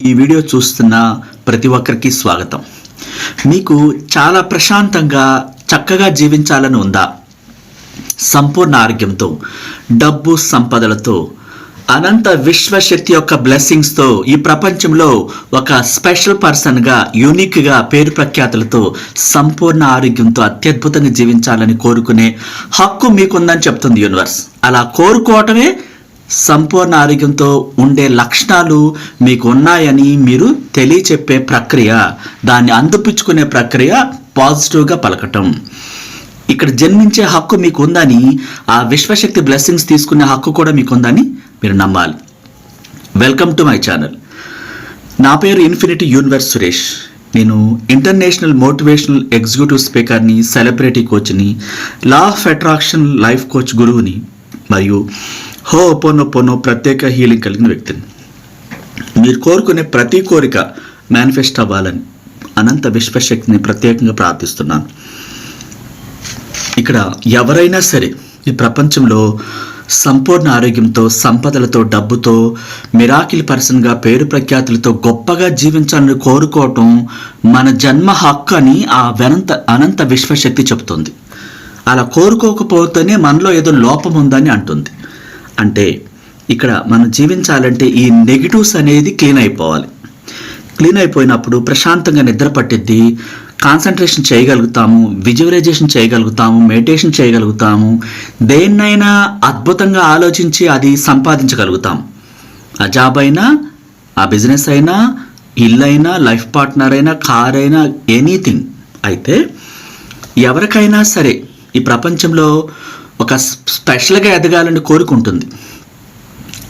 ఈ వీడియో చూస్తున్న ప్రతి ఒక్కరికి స్వాగతం. మీకు చాలా ప్రశాంతంగా చక్కగా జీవించాలని ఉందా? సంపూర్ణ ఆరోగ్యంతో డబ్బు సంపదలతో అనంత విశ్వశక్తి యొక్క బ్లెస్సింగ్స్తో ఈ ప్రపంచంలో ఒక స్పెషల్ పర్సన్గా యూనిక్గా పేరు ప్రఖ్యాతులతో సంపూర్ణ ఆరోగ్యంతో అత్యద్భుతంగా జీవించాలని కోరుకునే హక్కు మీకుందని చెప్తుంది యూనివర్స్. అలా కోరుకోవటమే సంపూర్ణ ఆరోగ్యంతో ఉండే లక్షణాలు మీకు ఉన్నాయని మీరు తెలియచెప్పే ప్రక్రియ. దాన్ని అందిపుచ్చుకునే ప్రక్రియ పాజిటివ్గా పలకటం. ఇక్కడ జన్మించే హక్కు మీకు ఉందని ఆ విశ్వశక్తి బ్లెస్సింగ్స్ తీసుకునే హక్కు కూడా మీకు ఉందని మీరు నమ్మాలి. Welcome to my channel. నా పేరు ఇన్ఫినిటీ యూనివర్స్ సురేష్. నేను ఇంటర్నేషనల్ మోటివేషనల్ ఎగ్జిక్యూటివ్ స్పీకర్ని celebrity కోచ్ని law of attraction life coach గురువుని మరియు హో ఒపోనో పోనో ప్రత్యేక హీలింగ్ కలిగిన వ్యక్తిని. మీరు కోరుకునే ప్రతి కోరిక మేనిఫెస్ట్ అవ్వాలని అనంత విశ్వశక్తిని ప్రత్యేకంగా ప్రార్థిస్తున్నాను. ఇక్కడ ఎవరైనా సరే ఈ ప్రపంచంలో సంపూర్ణ ఆరోగ్యంతో సంపదలతో డబ్బుతో మిరాకిల్ పర్సన్గా పేరు ప్రఖ్యాతులతో గొప్పగా జీవించాలని కోరుకోవటం మన జన్మ హక్కు అని ఆ వెనంత అనంత విశ్వశక్తి చెబుతుంది. అలా కోరుకోకపోతేనే మనలో ఏదో లోపం ఉందని అంటుంది. అంటే ఇక్కడ మనం జీవించాలంటే ఈ నెగిటివ్స్ అనేది క్లీన్ అయిపోవాలి. క్లీన్ అయిపోయినప్పుడు ప్రశాంతంగా నిద్ర పట్టిద్ది. కాన్సన్ట్రేషన్ చేయగలుగుతాము విజువలైజేషన్ చేయగలుగుతాము మెడిటేషన్ చేయగలుగుతాము. దేన్నైనా అద్భుతంగా ఆలోచించి అది సంపాదించగలుగుతాం. ఆ జాబ్ అయినా ఆ బిజినెస్ అయినా ఇల్లు అయినా లైఫ్ పార్ట్నర్ అయినా కార్ అయినా ఎనీథింగ్ అయితే ఎవరికైనా సరే ఈ ప్రపంచంలో ఒక స్పెషల్గా ఎదగాలని కోరుకుంటుంది.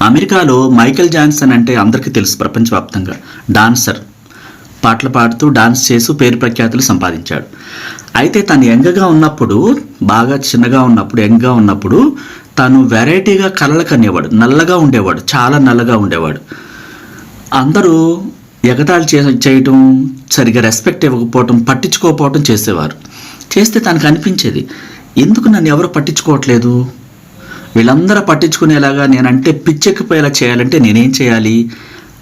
అమెరికాలో మైకేల్ జాన్సన్ అంటే అందరికీ తెలుసు ప్రపంచవ్యాప్తంగా. డాన్సర్. పాటలు పాడుతూ డాన్స్ చేస్తూ పేరు ప్రఖ్యాతులు సంపాదించాడు. అయితే తను యంగ్గా ఉన్నప్పుడు బాగా చిన్నగా ఉన్నప్పుడు యంగ్గా ఉన్నప్పుడు తను వెరైటీగా కలలు కనేవాడు. నల్లగా ఉండేవాడు. చాలా నల్లగా ఉండేవాడు. అందరూ ఎగతాళి చే చేయటం సరిగా రెస్పెక్ట్ ఇవ్వకపోవటం పట్టించుకోకపోవటం చేసేవారు. చేస్తే తనకు అనిపించేది ఎందుకు నన్ను ఎవరు పట్టించుకోవట్లేదు? వీళ్ళందరూ పట్టించుకునేలాగా నేనంటే పిచ్చెక్కిపోయేలా చేయాలంటే నేనేం చేయాలి?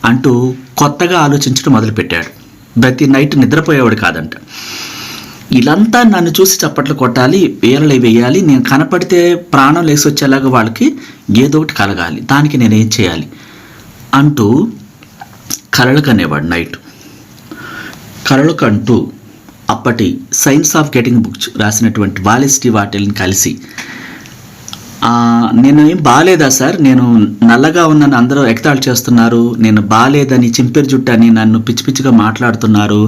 అంటూ కొత్తగా ఆలోచించడం మొదలుపెట్టాడు. ప్రతి నైట్ నిద్రపోయేవాడు కాదంట. వీళ్ళంతా నన్ను చూసి చప్పట్లు కొట్టాలి వేలలు వేయాలి నేను కనపడితే ప్రాణం లేసి వచ్చేలాగా వాళ్ళకి ఏదో ఒకటి కలగాలి దానికి నేనేం చేయాలి? అంటూ కలలు కనేవాడు నైట్. కలలు కంటూ అప్పటి సైన్స్ ఆఫ్ గెటింగ్ బుక్స్ రాసినటువంటి వాలెస్టి వాటిల్ని కలిసి. నేను ఏం బాగాలేదా సార్? నేను నల్లగా ఉన్నాను అందరూ ఎగతాళి చేస్తున్నారు. నేను బాగాలేదని చింపిరి జుట్టని నన్ను పిచ్చి పిచ్చిగా మాట్లాడుతున్నారు.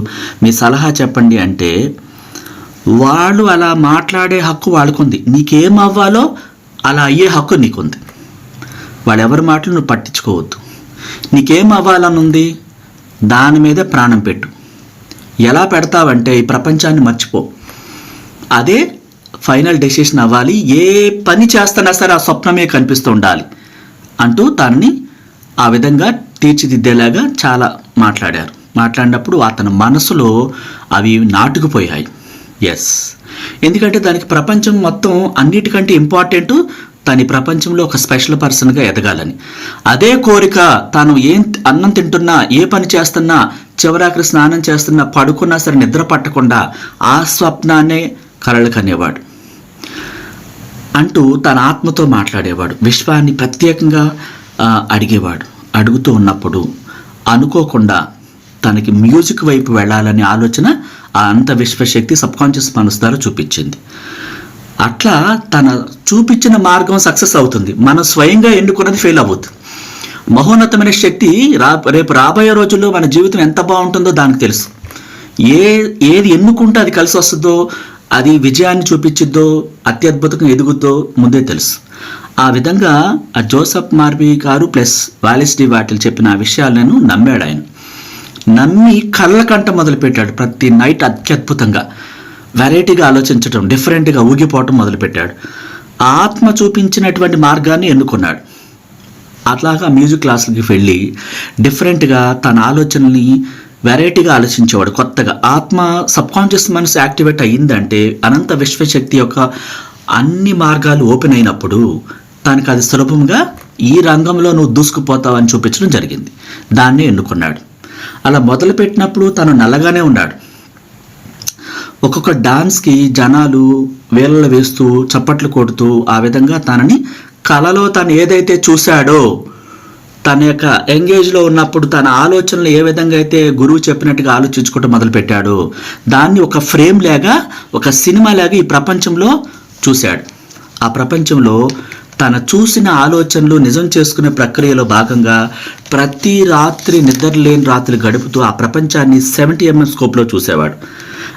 మీ సలహా చెప్పండి అంటే వాళ్ళు అలా మాట్లాడే హక్కు వాళ్ళకుంది. నీకేం అవ్వాలో అలా అయ్యే హక్కు నీకుంది. వాళ్ళెవరి మాటలు నువ్వు పట్టించుకోవద్దు. నీకేం అవ్వాలని ఉంది దాని మీద ప్రాణం పెట్టు. ఎలా పెడతావంటే ఈ ప్రపంచాన్ని మర్చిపో. అదే ఫైనల్ డెసిషన్ అవ్వాలి. ఏ పని చేస్తున్నా సరే ఆ స్వప్నమే కనిపిస్తూ ఉండాలి అంటూ తనని ఆ విధంగా తీర్చిదిద్దేలాగా చాలా మాట్లాడారు. మాట్లాడినప్పుడు అతని మనసులో అవి నాటుకుపోయాయి. ఎస్ ఎందుకంటే దానికి ప్రపంచం మొత్తం అన్నిటికంటే ఇంపార్టెంట్ తన ప్రపంచంలో ఒక స్పెషల్ పర్సన్గా ఎదగాలని. అదే కోరిక తాను ఏం అన్నం తింటున్నా ఏ పని చేస్తున్నా చివరాఖరి స్నానం చేస్తున్న పడుకున్నా సరే నిద్ర పట్టకుండా ఆ స్వప్నాన్నే కలలు కనేవాడు అంటూ తన ఆత్మతో మాట్లాడేవాడు. విశ్వాన్ని ప్రత్యేకంగా అడిగేవాడు. అడుగుతూ ఉన్నప్పుడు అనుకోకుండా తనకి మ్యూజిక్ వైపు వెళ్ళాలనే ఆలోచన ఆ అంత విశ్వశక్తి సబ్కాన్షియస్ మనసు ద్వారా చూపించింది. అట్లా తన చూపించిన మార్గం సక్సెస్ అవుతుంది. మనం స్వయంగా ఎన్నుకున్నది ఫెయిల్ అవ్వద్దు. మహోన్నతమైన శక్తి రా రేపు రాబోయే రోజుల్లో మన జీవితం ఎంత బాగుంటుందో దానికి తెలుసు. ఏ ఏది ఎన్నుకుంటే అది కలిసి వస్తుందో అది విజయాన్ని చూపించిద్దో అత్యద్భుతంగా ఎదుగుద్దో ముందే తెలుసు. ఆ విధంగా ఆ జోసఫ్ మార్బీ గారు ప్లస్ వాలిస్ డి వాటిల్ చెప్పిన ఆ విషయాలను నమ్మాడు ఆయన. నమ్మి కళ్ళ కంట మొదలుపెట్టాడు ప్రతి నైట్ అత్యద్భుతంగా. వెరైటీగా ఆలోచించడం డిఫరెంట్గా ఊగిపోవటం మొదలుపెట్టాడు. ఆత్మ చూపించినటువంటి మార్గాన్ని ఎన్నుకున్నాడు. అట్లాగా మ్యూజిక్ క్లాసులకి వెళ్ళి డిఫరెంట్గా తన ఆలోచనల్ని వెరైటీగా ఆలోచించేవాడు. కొత్తగా ఆత్మ సబ్కాన్షియస్ మనసు యాక్టివేట్ అయ్యిందంటే అనంత విశ్వశక్తి యొక్క అన్ని మార్గాలు ఓపెన్ అయినప్పుడు తనకు అది సులభంగా ఈ రంగంలో నువ్వు దూసుకుపోతావని చూపించడం జరిగింది. దాన్నే ఎన్నుకున్నాడు. అలా మొదలుపెట్టినప్పుడు తను నల్లగానే ఉన్నాడు. ఒక్కొక్క డాన్స్కి జనాలు వేలలు వేస్తూ చప్పట్లు కొడుతూ ఆ విధంగా తనని కళలో తను ఏదైతే చూశాడో తన యొక్క ఎంగేజ్లో ఉన్నప్పుడు తన ఆలోచనలు ఏ విధంగా అయితే గురువు చెప్పినట్టుగా ఆలోచించుకోవటం మొదలుపెట్టాడో దాన్ని ఒక ఫ్రేమ్ లాగా ఒక సినిమా లాగా ఈ ప్రపంచంలో చూశాడు. ఆ ప్రపంచంలో తన చూసిన ఆలోచనలు నిజం చేసుకునే ప్రక్రియలో భాగంగా ప్రతి రాత్రి నిద్రలేని రాత్రి గడుపుతూ ఆ ప్రపంచాన్ని సెవెంటీ ఎంఎం స్కోప్లో చూసేవాడు.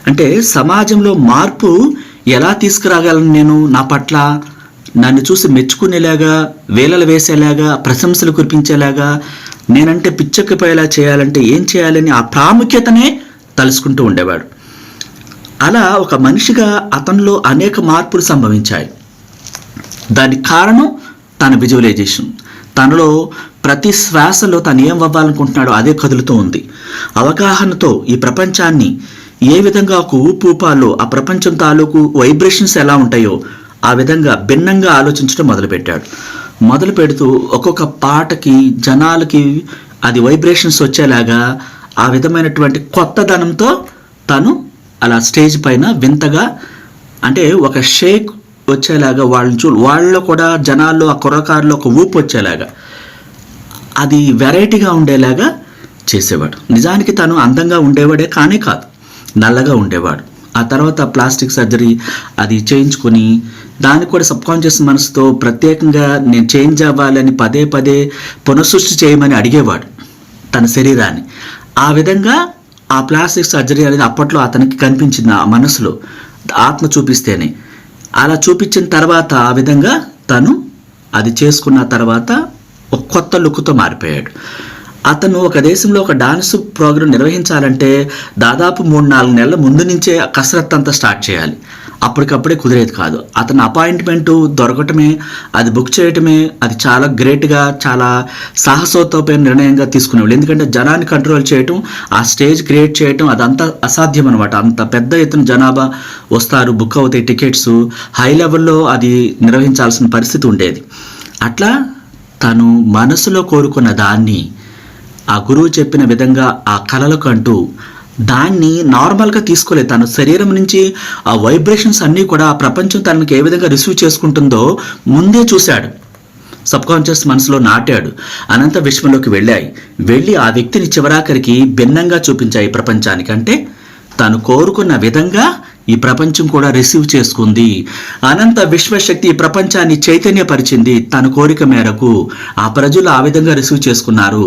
అంటే సమాజంలో మార్పు ఎలా తీసుకురాగలను నేను నా పట్ల? నన్ను చూసి మెచ్చుకునేలాగా వేలలు వేసేలాగా ప్రశంసలు కురిపించేలాగా నేనంటే పిచ్చెక్కిపోయేలా చేయాలంటే ఏం చేయాలని ఆ ప్రాముఖ్యతనే తలుసుకుంటూ ఉండేవాడు. అలా ఒక మనిషిగా అతనిలో అనేక మార్పులు సంభవించాయి. దానికి కారణం తన విజువలైజేషన్. తనలో ప్రతి శ్వాసలో తను ఏం అవ్వాలనుకుంటున్నాడో అదే కదులుతూ ఉంది. అవగాహనతో ఈ ప్రపంచాన్ని ఏ విధంగా ఒక ఊపు ఊపాలో ఆ ప్రపంచం తాలూకు వైబ్రేషన్స్ ఎలా ఉంటాయో ఆ విధంగా భిన్నంగా ఆలోచించడం మొదలుపెట్టాడు. మొదలు పెడుతూ ఒక్కొక్క పాటకి జనాలకి అది వైబ్రేషన్స్ వచ్చేలాగా ఆ విధమైనటువంటి కొత్తదనంతో తను అలా స్టేజ్ పైన వింతగా అంటే ఒక షేక్ వచ్చేలాగా వాళ్ళని చూ వాళ్ళలో కూడా జనాల్లో ఆ కుర్రకారులో ఒక ఊపు వచ్చేలాగా. అది వెరైటీగా ఉండేలాగా చేసేవాడు. నిజానికి తను అందంగా ఉండేవాడే కానీ కాదు నల్లగా ఉండేవాడు. ఆ తర్వాత ప్లాస్టిక్ సర్జరీ అది చేయించుకొని దాన్ని కూడా సబ్కాన్షియస్ మనసుతో ప్రత్యేకంగా నేను చేంజ్ అవ్వాలని పదే పదే పునఃసృష్టి చేయమని అడిగేవాడు తన శరీరాన్ని. ఆ విధంగా ఆ ప్లాస్టిక్ సర్జరీ అనేది అప్పట్లో అతనికి కనిపించింది ఆ మనసులో ఆత్మ చూపిస్తేనే. అలా చూపించిన తర్వాత ఆ విధంగా తను అది చేసుకున్న తర్వాత ఒక కొత్త లుక్తో మారిపోయాడు. అతను ఒక దేశంలో ఒక డాన్స్ ప్రోగ్రాం నిర్వహించాలంటే దాదాపు మూడు నాలుగు నెలల ముందు నుంచే కసరత్ అంతా స్టార్ట్ చేయాలి. అప్పటికప్పుడే కుదిరేది కాదు. అతను అపాయింట్మెంటు దొరకటమే అది బుక్ చేయటమే అది చాలా గ్రేట్గా చాలా సాహసోత్తమైన నిర్ణయంగా తీసుకునేవాళ్ళు. ఎందుకంటే జనాన్ని కంట్రోల్ చేయటం ఆ స్టేజ్ క్రియేట్ చేయటం అదంతా అసాధ్యం అనమాట అంత పెద్ద ఎత్తున జనాభా వస్తారు బుక్ అవుతాయి టికెట్స్ హై లెవెల్లో అది నిర్వహించాల్సిన పరిస్థితి ఉండేది. అట్లా తను మనసులో కోరుకున్న దాన్ని ఆ గురువు చెప్పిన విధంగా ఆ కళలకు అంటూ దాన్ని నార్మల్గా తీసుకోలేదు తన శరీరం నుంచి ఆ వైబ్రేషన్స్ అన్నీ కూడా ఆ ప్రపంచం తనకి ఏ విధంగా రిసీవ్ చేసుకుంటుందో ముందే చూశాడు. సబ్కాన్షియస్ మనసులో నాటాడు. అనంత విశ్వంలోకి వెళ్ళాయి. వెళ్ళి ఆ వ్యక్తిని చివరాఖరికి భిన్నంగా చూపించాయి ప్రపంచానికి. అంటే తను కోరుకున్న విధంగా ఈ ప్రపంచం కూడా రిసీవ్ చేసుకుంది. అనంత విశ్వశక్తి ఈ ప్రపంచాన్ని చైతన్యపరిచింది తన కోరిక మేరకు ఆ ప్రజలు ఆ విధంగా రిసీవ్ చేసుకున్నారు.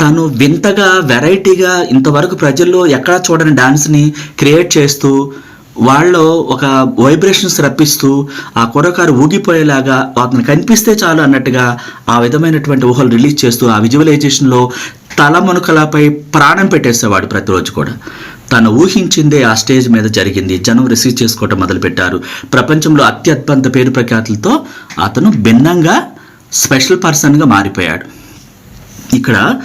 తను వింతగా వెరైటీగా ఇంతవరకు ప్రజల్లో ఎక్కడా చూడని డాన్స్ని క్రియేట్ చేస్తూ వాళ్ళలో ఒక వైబ్రేషన్స్ రప్పిస్తూ ఆ కుర్రకారు ఊగిపోయేలాగా అతను కనిపిస్తే చాలు అన్నట్టుగా ఆ విధమైనటువంటి ఊహలు రిలీజ్ చేస్తూ ఆ విజువలైజేషన్లో తలమునకలపై ప్రాణం పెట్టేసేవాడు ప్రతిరోజు కూడా. తను ఊహించిందే ఆ స్టేజ్ మీద జరిగింది. జనం రిసీవ్ చేసుకోవటం మొదలుపెట్టారు. ప్రపంచంలో అత్యద్భుత పేరు ప్రఖ్యాతులతో అతను భిన్నంగా స్పెషల్ పర్సన్గా మారిపోయాడు. ఇక్కడ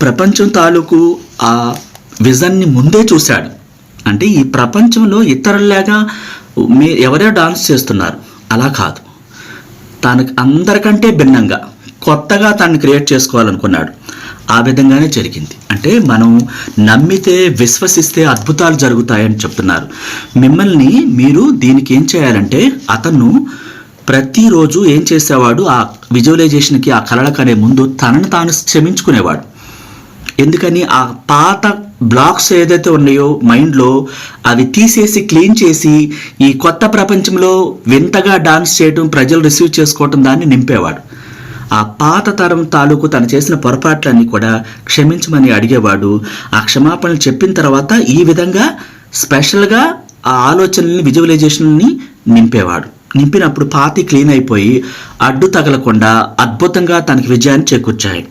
ప్రపంచం తాలూకు ఆ విజన్ని ముందే చూశాడు. అంటే ఈ ప్రపంచంలో ఇతరులాగా మీ ఎవరో డాన్స్ చేస్తున్నారు. అలా కాదు. తనకు అందరికంటే భిన్నంగా కొత్తగా తను క్రియేట్ చేసుకోవాలనుకున్నాడు. ఆ విధంగానే జరిగింది. అంటే మనం నమ్మితే విశ్వసిస్తే అద్భుతాలు జరుగుతాయని చెప్తున్నారు. మిమ్మల్ని మీరు దీనికి ఏం చేయాలంటే అతను ప్రతిరోజు ఏం చేసేవాడు? ఆ విజువలైజేషన్కి ఆ కలలకనే ముందు తనను తాను క్షమించుకునేవాడు. ఎందుకని? ఆ పాత బ్లాక్స్ ఏదైతే ఉన్నాయో మైండ్లో అవి తీసేసి క్లీన్ చేసి ఈ కొత్త ప్రపంచంలో వింతగా డాన్స్ చేయడం ప్రజలు రిసీవ్ చేసుకోవటం దాన్ని నింపేవాడు. ఆ పాత తరం తాలూకు తను చేసిన పొరపాట్లన్నీ కూడా క్షమించమని అడిగేవాడు. ఆ క్షమాపణలు చెప్పిన తర్వాత ఈ విధంగా స్పెషల్గా ఆ ఆలోచనల్ని విజువలైజేషన్ని నింపేవాడు. నింపినప్పుడు పాతి క్లీన్ అయిపోయి అడ్డు తగలకుండా అద్భుతంగా తనకి విజయాన్ని చేకూర్చాయి.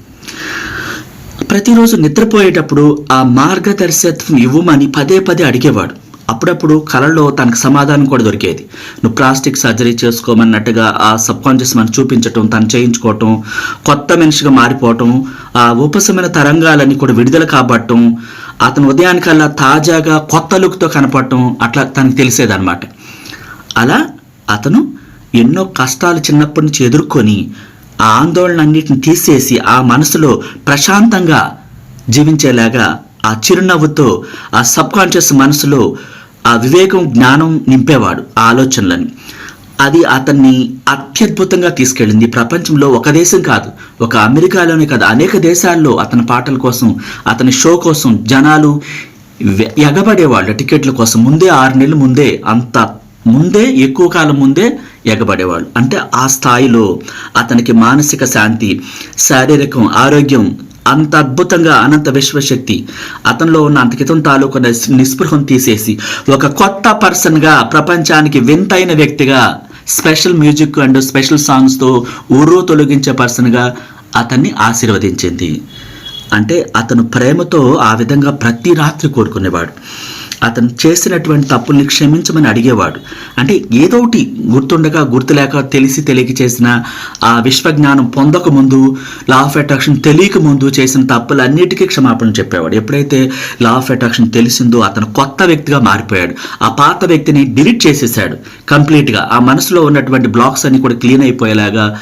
ప్రతిరోజు నిద్రపోయేటప్పుడు ఆ మార్గదర్శకత్వం ఇవ్వమని పదే పదే అడిగేవాడు. అప్పుడప్పుడు కళలో తనకు సమాధానం కూడా దొరికేది. నువ్వు ప్లాస్టిక్ సర్జరీ చేసుకోమన్నట్టుగా ఆ సబ్ కాన్షియస్ మనం చూపించటం తను చేయించుకోవటం కొత్త మనిషిగా మారిపోవటం ఆ ఉపశమన తరంగాలన్నీ కూడా విడుదల కాబట్టం అతను ఉదయానికల్లా తాజాగా కొత్త లుక్తో కనపడటం అట్లా తనకు తెలిసేదన్నమాట. అలా అతను ఎన్నో కష్టాలు చిన్నప్పటి నుంచి ఎదుర్కొని ఆ ఆందోళన అన్నిటిని తీసేసి ఆ మనసులో ప్రశాంతంగా జీవించేలాగా ఆ చిరునవ్వుతో ఆ సబ్ కాన్షియస్ మనసులో ఆ వివేకం జ్ఞానం నింపేవాడు ఆ ఆలోచనలని. అది అతన్ని అత్యద్భుతంగా తీసుకెళ్ళింది. ప్రపంచంలో ఒక దేశం కాదు ఒక అమెరికాలోనే కాదు అనేక దేశాల్లో అతని పాటల కోసం అతని షో కోసం జనాలు ఎగబడేవాళ్ళు. టికెట్ల కోసం ముందే ఆరు నెలల ముందే అంత ముందే ఎక్కువ కాలం ముందే ఎగబడేవాళ్ళు. అంటే ఆ స్థాయిలో అతనికి మానసిక శాంతి శారీరకం ఆరోగ్యం అంత అద్భుతంగా అనంత విశ్వశక్తి. అతనిలో ఉన్న అంతకితం తాలూకు నిస్పృహం తీసేసి ఒక కొత్త పర్సన్గా ప్రపంచానికి వింతైన వ్యక్తిగా స్పెషల్ మ్యూజిక్ అండ్ స్పెషల్ సాంగ్స్తో ఊరు తొలగించే పర్సన్గా అతన్ని ఆశీర్వదించింది. అంటే అతను ప్రేమతో ఆ విధంగా ప్రతి రాత్రి కోరుకునేవాడు. అతను చేసినటువంటి తప్పుల్ని క్షమించమని అడిగేవాడు. అంటే ఏదో ఒకటి గుర్తుండగా గుర్తులేక తెలిసి తెలియక చేసిన ఆ విశ్వజ్ఞానం పొందక ముందు లా ఆఫ్ అట్రాక్షన్ తెలియక ముందు చేసిన తప్పులన్నిటికీ క్షమాపణ చెప్పేవాడు. ఎప్పుడైతే లా ఆఫ్ అట్రాక్షన్ తెలిసిందో అతను కొత్త వ్యక్తిగా మారిపోయాడు. ఆ పాత వ్యక్తిని డిలీట్ చేసేసాడు కంప్లీట్గా. ఆ మనసులో ఉన్నటువంటి బ్లాక్స్ అన్ని కూడా క్లీన్ అయిపోయేలాగా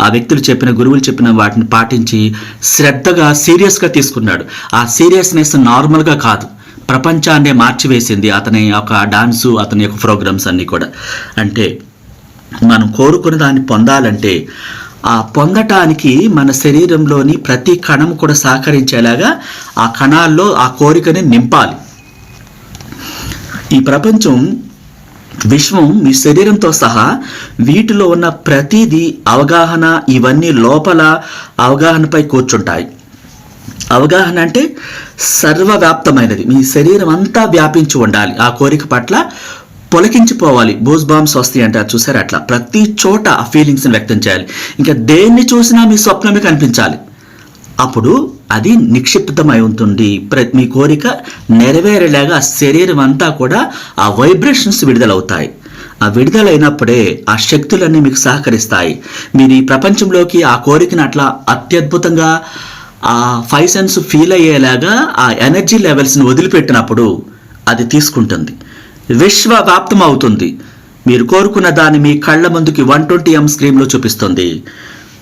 ఆ వ్యక్తులు చెప్పిన గురువులు చెప్పిన వాటిని పాటించి శ్రద్ధగా సీరియస్గా తీసుకున్నాడు. ఆ సీరియస్నెస్ నార్మల్గా కాదు. ప్రపంచాన్నే మార్చివేసింది అతని యొక్క డాన్సు అతని యొక్క ప్రోగ్రామ్స్ అన్నీ కూడా. అంటే మనం కోరుకున్న దాన్ని పొందాలంటే ఆ పొందటానికి మన శరీరంలోని ప్రతి కణం కూడా సహకరించేలాగా ఆ కణాల్లో ఆ కోరికని నింపాలి. ఈ ప్రపంచం విశ్వం మీ శరీరంతో సహా వీటిలో ఉన్న ప్రతిదీ అవగాహన ఇవన్నీ లోపల అవగాహనపై కూర్చుంటాయి. అవగాహన అంటే సర్వవ్యాప్తమైనది. మీ శరీరం అంతా వ్యాపించి ఉండాలి. ఆ కోరిక పట్ల పొలకించిపోవాలి. బూస్ వస్తాయి అంటారు. చూసారు అట్లా? ప్రతి చోట ఆ ఫీలింగ్స్ని వ్యక్తం చేయాలి. ఇంకా దేన్ని చూసినా మీ స్వప్నమే కనిపించాలి. అప్పుడు అది నిక్షిప్తమై ఉంటుంది. మీ కోరిక నెరవేరేలాగా శరీరం అంతా కూడా ఆ వైబ్రేషన్స్ విడుదలవుతాయి. ఆ విడుదలైనప్పుడే ఆ శక్తులన్నీ మీకు సహకరిస్తాయి. మీరు ఈ ప్రపంచంలోకి ఆ కోరికను అట్లా అత్యద్భుతంగా ఆ ఫైవ్ సెన్స్ ఫీల్ అయ్యేలాగా ఆ ఎనర్జీ లెవెల్స్ని వదిలిపెట్టినప్పుడు అది తీసుకుంటుంది. విశ్వవ్యాప్తం అవుతుంది మీరు కోరుకున్న దాన్ని మీ కళ్ళ ముందుకి వన్ ట్వంటీ ఎం స్క్రీన్లో చూపిస్తుంది.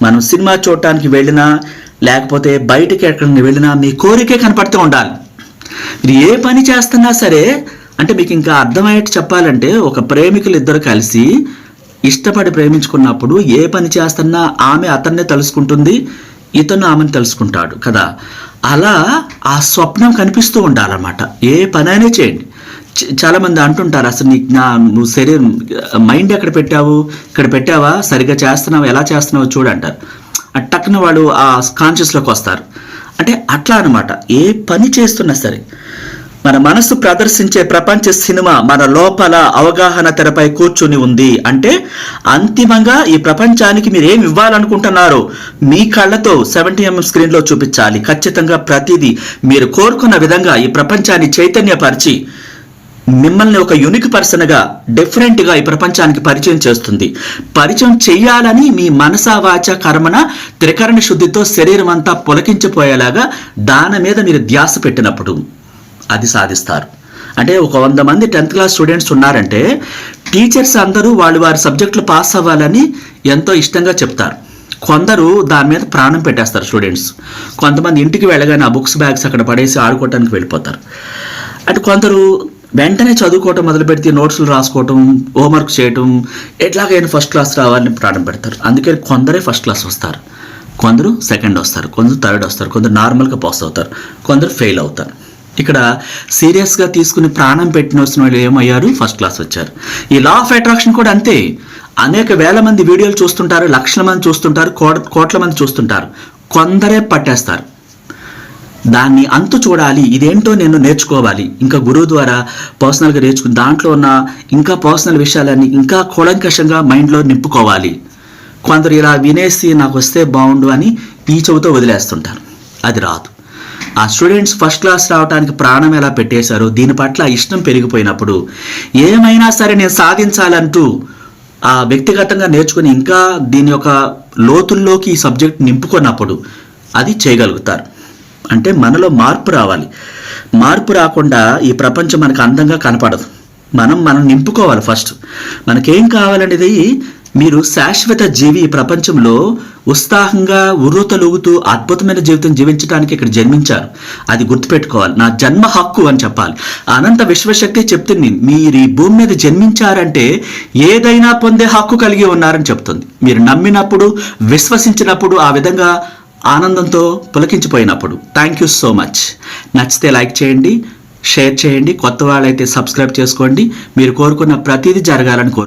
మనం సినిమా చూడటానికి వెళ్ళినా లేకపోతే బయటికి ఎక్కడికి వెళ్ళినా మీ కోరికే కనపడుతూ ఉండాలి. మీరు ఏ పని చేస్తున్నా సరే అంటే మీకు ఇంకా అర్థమయ్యేట్టు చెప్పాలంటే ఒక ప్రేమికులు ఇద్దరు కలిసి ఇష్టపడి ప్రేమించుకున్నప్పుడు ఏ పని చేస్తున్నా ఆమె అతన్నే తలుసుకుంటుంది. ఇతను ఆమెను తెలుసుకుంటాడు కదా. అలా ఆ స్వప్నం కనిపిస్తూ ఉండాలన్నమాట. ఏ పనైనా చేయండి. చాలామంది అంటుంటారు అసలు నీ జ్ఞా నువ్వు శరీరం మైండ్ ఎక్కడ పెట్టావు? ఇక్కడ పెట్టావా? సరిగ్గా చేస్తున్నావు? ఎలా చేస్తున్నావు చూడంటారు ఆ టక్కున వాళ్ళు ఆ కాన్షియస్లోకి వస్తారు. అంటే అట్లా అనమాట ఏ పని చేస్తున్నా సరే. మన మనసు ప్రదర్శించే ప్రపంచ సినిమా మన లోపల అవగాహన తెరపై కూర్చుని ఉంది. అంటే అంతిమంగా ఈ ప్రపంచానికి మీరు ఏమి ఇవ్వాలనుకుంటున్నారో? మీ కళ్ళతో సెవెంటీ ఎంఎం స్క్రీన్లో చూపించాలి. ఖచ్చితంగా ప్రతిదీ మీరు కోరుకున్న విధంగా ఈ ప్రపంచాన్ని చైతన్యపరిచి మిమ్మల్ని ఒక యునిక్ పర్సన్గా డిఫరెంట్గా ఈ ప్రపంచానికి పరిచయం చేస్తుంది. పరిచయం చేయాలని మీ మనసావాచ కర్మన త్రికరణ శుద్ధితో శరీరం అంతా పులకించిపోయేలాగా దాని మీద మీరు ధ్యాస పెట్టినప్పుడు. అది సాధిస్తారు. అంటే ఒక వంద మంది టెన్త్ క్లాస్ స్టూడెంట్స్ ఉన్నారంటే టీచర్స్ అందరూ వాళ్ళు వారి సబ్జెక్టులు పాస్ అవ్వాలని ఎంతో ఇష్టంగా చెప్తారు. కొందరు దాని మీద ప్రాణం పెట్టేస్తారు స్టూడెంట్స్. కొంతమంది ఇంటికి వెళ్ళగానే ఆ బుక్స్ బ్యాగ్స్ అక్కడ పడేసి ఆడుకోవటానికి వెళ్ళిపోతారు. అంటే కొందరు వెంటనే చదువుకోవటం మొదలు పెడితే నోట్స్లు రాసుకోవటం హోంవర్క్ చేయటం ఎట్లాగైనా ఫస్ట్ క్లాస్ రావాలని ప్రాణం పెడతారు. అందుకే కొందరే ఫస్ట్ క్లాస్ వస్తారు. కొందరు సెకండ్ వస్తారు. కొందరు థర్డ్ వస్తారు. కొందరు నార్మల్గా పాస్ అవుతారు. కొందరు ఫెయిల్ అవుతారు. ఇక్కడ సీరియస్గా తీసుకుని ప్రాణం పెట్టిన వచ్చిన వాళ్ళు ఏమయ్యారు? ఫస్ట్ క్లాస్ వచ్చారు. ఈ లా ఆఫ్ అట్రాక్షన్ కూడా అంతే. అనేక వేల మంది వీడియోలు చూస్తుంటారు లక్షల మంది చూస్తుంటారు కోట్ల మంది చూస్తుంటారు. కొందరే పట్టేస్తారు. దాన్ని అంతు చూడాలి ఇదేంటో నేను నేర్చుకోవాలి. ఇంకా గురువు ద్వారా పర్సనల్గా నేర్చుకుని దాంట్లో ఉన్న ఇంకా పర్సనల్ విషయాలన్నీ ఇంకా కూలంకషంగా మైండ్లో నింపుకోవాలి. కొందరు ఇలా వినేసి నాకు వస్తే బాగుండు అని ఈ చెబుతో వదిలేస్తుంటారు. అది రాదు. ఆ స్టూడెంట్స్ ఫస్ట్ క్లాస్ రావడానికి ప్రాణం ఎలా పెట్టేశారో దీని పట్ల ఇష్టం పెరిగిపోయినప్పుడు ఏమైనా సరే నేను సాధించాలంటూ ఆ వ్యక్తిగతంగా నేర్చుకుని ఇంకా దీని యొక్క లోతుల్లోకి ఈ సబ్జెక్ట్ నింపుకున్నప్పుడు అది చేయగలుగుతారు. అంటే మనలో మార్పు రావాలి. మార్పు రాకుండా ఈ ప్రపంచం మనకు అందంగా కనపడదు. మనం మనం నింపుకోవాలి ఫస్ట్ మనకేం కావాలనేది మీరు శాశ్వత జీవి ప్రపంచంలో ఉత్సాహంగా ఉర్రూతలూగుతూ అద్భుతమైన జీవితం జీవించడానికి ఇక్కడ జన్మించారు. అది గుర్తుపెట్టుకోవాలి. నా జన్మ హక్కు అని చెప్పాలి. అనంత విశ్వశక్తి చెప్తుంది మీరు ఈ భూమి మీద జన్మించారంటే ఏదైనా పొందే హక్కు కలిగి ఉన్నారని చెప్తుంది. మీరు నమ్మినప్పుడు విశ్వసించినప్పుడు ఆ విధంగా ఆనందంతో పులకించిపోయినప్పుడు. థ్యాంక్ యూ సో మచ్ నచ్చితే లైక్ చేయండి షేర్ చేయండి కొత్త వాళ్ళైతే సబ్స్క్రైబ్ చేసుకోండి. మీరు కోరుకున్న ప్రతిదీ జరగాలని కోరు